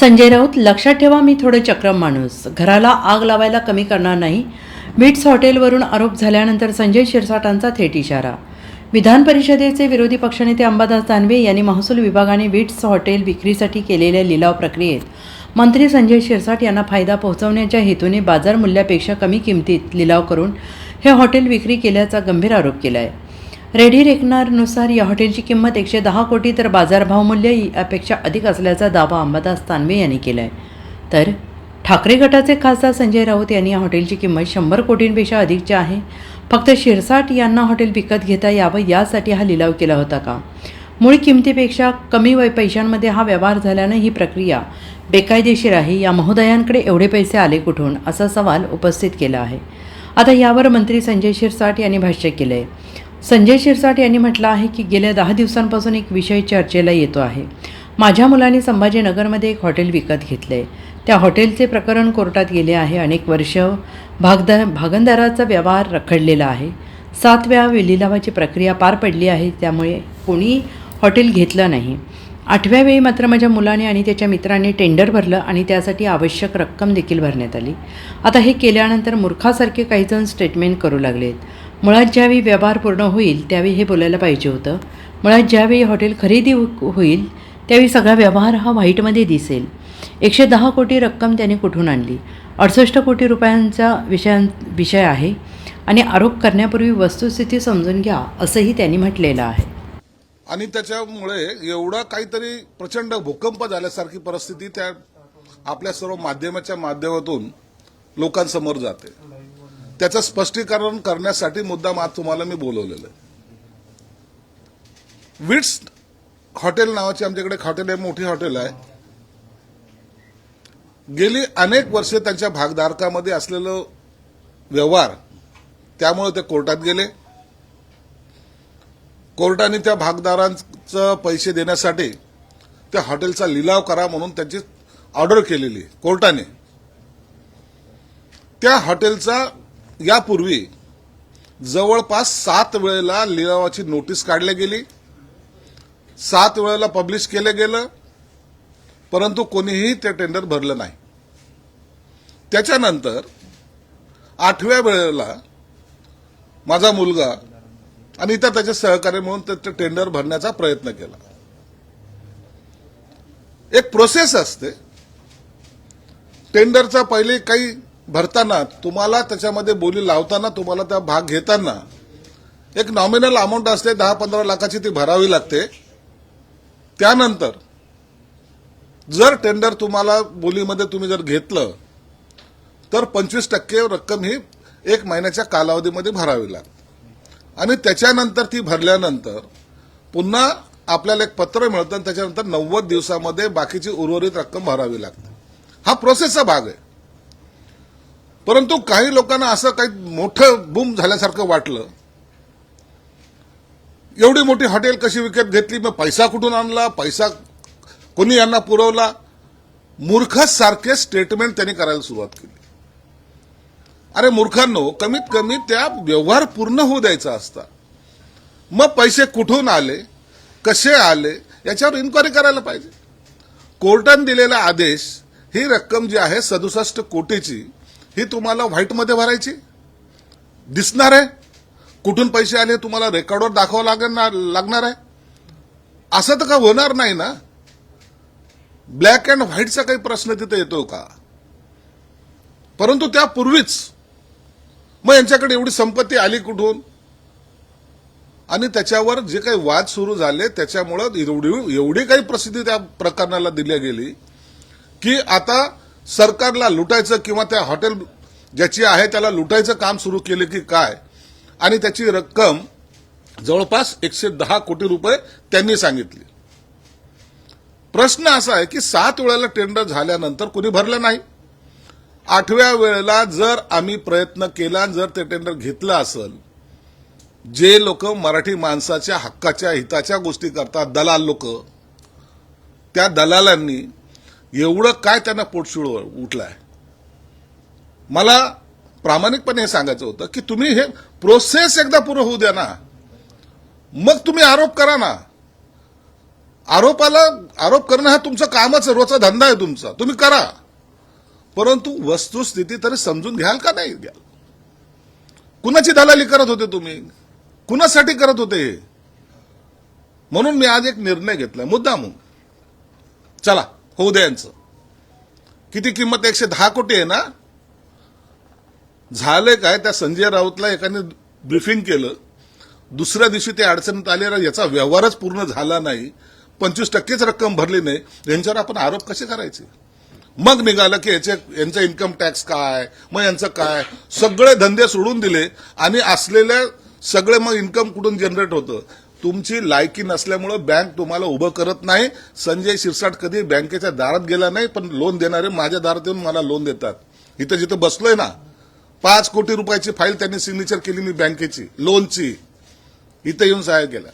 संजय राऊत लक्षात ठेवा मी थोडं चक्रम माणूस. घराला आग लावायला कमी करणार नाही. विट्स हॉटेलवरून आरोप झाल्यानंतर संजय शिरसाटांचा थेट इशारा. विधान परिषदेचे विरोधी पक्षनेते अंबादास दानवे यांनी महसूल विभागाने विट्स हॉटेल विक्रीसाठी केलेल्या लिलाव प्रक्रियेत मंत्री संजय शिरसाट यांना फायदा पोहोचवण्याच्या हेतूने बाजार मूल्यापेक्षा कमी किमतीत लिलाव करून हे हॉटेल विक्री केल्याचा गंभीर आरोप केला आहे रेडी रेकनारनुसार या हॉटेलची किंमत एकशे दहा कोटी तर बाजारभाव मूल्य यापेक्षा अधिक असल्याचा दावा अंबादास तानवे यांनी केला आहे तर ठाकरे गटाचे खासदार संजय राऊत यांनी या हॉटेलची किंमत शंभर कोटींपेक्षा अधिकची आहे फक्त शिरसाट यांना हॉटेल विकत घेता यावं यासाठी हा लिलाव केला होता का? मूळ किमतीपेक्षा कमी वय पैशांमध्ये हा व्यवहार झाल्यानं ही प्रक्रिया बेकायदेशीर आहे. या महोदयांकडे एवढे पैसे आले कुठून? असा सवाल उपस्थित केला आहे. आता यावर मंत्री संजय शिरसाट यांनी भाष्य केलं आहे संजय शिरसाट यांनी म्हटलं आहे की गेल्या दहा दिवसांपासून एक विषय चर्चेला येतो आहे. माझ्या मुलाने संभाजीनगरमध्ये एक हॉटेल विकत घेतले. आहे त्या हॉटेलचे प्रकरण कोर्टात गेले आहे. अनेक वर्ष भागदा भागंदाराचा व्यवहार रखडलेला आहे. सात वेळा लिलावाची प्रक्रिया पार पडली आहे. त्यामुळे कोणी हॉटेल घेतलं नाही. आठव्या वेळी मात्र माझ्या मुलाने आणि त्याच्या मित्राने टेंडर भरलं आणि त्यासाठी आवश्यक रक्कम देखील भरण्यात आली. आता हे केल्यानंतर मूर्खासारखे काहीजण स्टेटमेंट करू लागलेत. मुळात ज्यावेळी व्यवहार पूर्ण होईल त्यावेळी हे बोलायला पाहिजे होतं. मुळात ज्यावेळी हॉटेल खरेदी होईल त्यावेळी सगळा व्यवहार हा व्हाईटमध्ये दिसेल. एकशे दहा कोटी रक्कम त्याने कुठून आणली? अडुसष्ट कोटी रुपयांचा विषयां विषय आहे आणि आरोप करण्यापूर्वी वस्तुस्थिती समजून घ्या असंही त्यांनी म्हटलेलं आहे. आणि त्याच्यामुळे एवढा काहीतरी प्रचंड भूकंप झाल्यासारखी परिस्थिती त्या आपल्या सर्व माध्यमाच्या माध्यमातून लोकांसमोर जाते. त्याचं स्पष्टीकरण करण्यासाठी मुद्दाम आज तुम्हाला मी बोलवलेलं आहे. विट्स हॉटेल नावाची आमच्याकडे हॉटेल आहे मोठी हॉटेल आहे. गेली अनेक वर्षे त्यांच्या भागधारकामध्ये असलेलं व्यवहार त्यामुळे ते कोर्टात गेले. कोर्टाने त्या भागदारांचं पैसे देण्यासाठी त्या हॉटेलचा लिलाव करा म्हणून त्यांची ऑर्डर केलेली कोर्टाने. त्या हॉटेलचा यापूर्वी जवळपास सात वेळेला लिलावाची नोटीस काढली गेली. सात वेळेला पब्लिश केलं गेलं परंतु कोणीही ते टेंडर भरलं नाही. त्याच्यानंतर आठव्या वेळेला माझा मुलगा आणि इतर त्याचे सहकार्य म्हणून त्याचं टेंडर भरण्याचा प्रयत्न केला. एक प्रोसेस असते. टेंडरचा पहिले काही भरताना तुम्हाला त्याच्यामध्ये बोली लावताना तुम्हाला त्या भाग घेताना एक नॉमिनल अमाऊंट असते दहा पंधरा लाखाची ती भरावी लागते. त्यानंतर जर टेंडर तुम्हाला बोलीमध्ये तुम्ही जर घेतलं तर पंचवीस टक्के रक्कम ही एक महिन्याच्या कालावधीमध्ये भरावी लागते. आणि त्याच्यानंतर ती भरल्यानंतर पुन्हा आपल्याला एक पत्र मिळतं आणि त्याच्यानंतर नव्वद दिवसामध्ये बाकीची उर्वरित रक्कम भरावी लागते. हा प्रोसेसचा भाग आहे. परंतु काही लोकांना असं काही मोठं बूम झाल्यासारखं वाटलं. एवढी मोठी हॉटेल कशी विकत घेतली? मग पैसा कुठून आणला? पैसा कोणी यांना पुरवला? मूर्खासारखे स्टेटमेंट त्यांनी करायला सुरुवात केली. अरे मूर्खांनो कमीत कमी त्या व्यवहार पूर्ण होऊ द्यायचा असता. मग पैसे कुठून आले? कसे आले? याच्यावर इन्क्वायरी करायला पाहिजे. कोर्टाने दिलेला आदेश ही रक्कम जी आहे सदुसष्ट कोटीची ही तुम्हाला व्हाईटमध्ये भरायची? दिसणार आहे? कुठून पैसे आले तुम्हाला रेकॉर्डवर दाखवावं लागणार लागणार आहे? असं तर का होणार नाही ना? ब्लॅक अँड व्हाईटचा काही प्रश्न तिथे येतो का? परंतु त्यापूर्वीच मग यांच्याकडे एवढी संपत्ती आली कुठून? आणि त्याच्यावर जे काही वाद सुरू झाले त्याच्यामुळं एवढी एवढी काही प्रसिद्धी त्या प्रकरणाला दिली गेली की आता सरकारला लुटायचं किंवा त्या हॉटेल ज्याची आहे त्याला लुटायचं काम सुरू केले की काय? आणि त्याची रक्कम जवळपास एकशे दहा कोटी रुपये त्यांनी सांगितली. प्रश्न असा आहे की सात वेळेला टेंडर झाल्यानंतर कुणी भरलं नाही? आठव्या वेळेला जर आम्ही प्रयत्न केला जर ते टेंडर घेतलं असेल जे लोक मराठी माणसाच्या हक्काच्या हिताच्या गोष्टी करतात दलाल लोक त्या दलालांनी एवढं काय त्यांना पोटशूळ उठलाय? मला प्रामाणिकपणे हे सांगायचं होतं की तुम्ही हे प्रोसेस एकदा पूर्ण होऊ द्या ना. मग तुम्ही आरोप करा ना. आरोपाला आरोप करणं हा तुमचं कामच रोजचा धंदा आहे तुमचा. तुम्ही करा. परंतु वस्तुस्थिती तरी समजून घ्याल का नाही? घ्याल कुणाची दलाली करत होते तुम्ही? कुणासाठी करत होते म्हणून मी आज एक निर्णय घेतलाय. मुद्दामून. चला. होऊ द्या यांचं. किती किंमत एकशे दहा कोटी आहे ना? झालंय काय? त्या संजय राऊतला एकाने ब्रिफिंग केलं. दुसऱ्या दिवशी ते अडचणीत आले याचा व्यवहारच पूर्ण झाला नाही. पंचवीस टक्केच रक्कम भरली नाही. यांच्यावर आपण आरोप कसे करायचे? मग निघालं की याचे यांचा इन्कम टॅक्स काय? मग यांचं काय? सगळे धंदे सोडून दिले आणि असलेल्या सगळे मग इन्कम कुठून जनरेट होतं? तुमची लायकी नसल्यामुळे बँक तुम्हाला उभं करत नाही. संजय शिरसाट कधी बँकेच्या दारात गेला नाही पण लोन देणारे माझ्या दारात येऊन मला लोन देतात. इथं जिथं बसलोय ना पाच कोटी रुपयाची फाईल त्यांनी सिग्नेचर केली मी बँकेची लोनची इथं येऊन सहाय्य केला.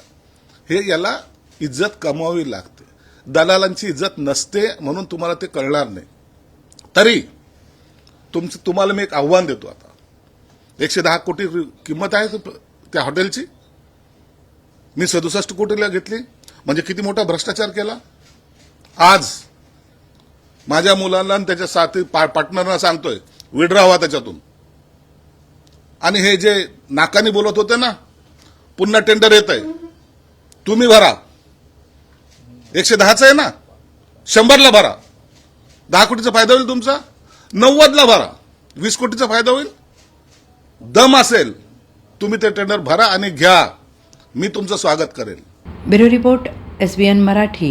हे याला इज्जत कमावी लागते. दलालांची इज्जत नसते म्हणून तुम्हाला ते कळणार नाही. तरी तुमचं तुम्हाला मी एक आव्हान देतो आता. एकशे दहा कोटी किंमत आहे त्या हॉटेलची. मी सदुसष्ट कोटीला घेतली. म्हणजे किती मोठा भ्रष्टाचार केला? आज माझ्या मुलांना आणि त्याच्या साथी पा- पार्टनरना सांगतोय विड्रा हवा त्याच्यातून. आणि हे जे नाकानी बोलत होते ना पुन्हा टेंडर येत आहे. तुम्ही भरा. एकशे दहाचं आहे ना? शंभरला भरा. दहा कोटीचा फायदा होईल तुमचा? नव्वदला भरा. वीस कोटीचा फायदा होईल? दम असेल. तुम्ही ते टेंडर भरा आणि घ्या. मी तुमचं स्वागत करेन. Bureau report S B N Marathi.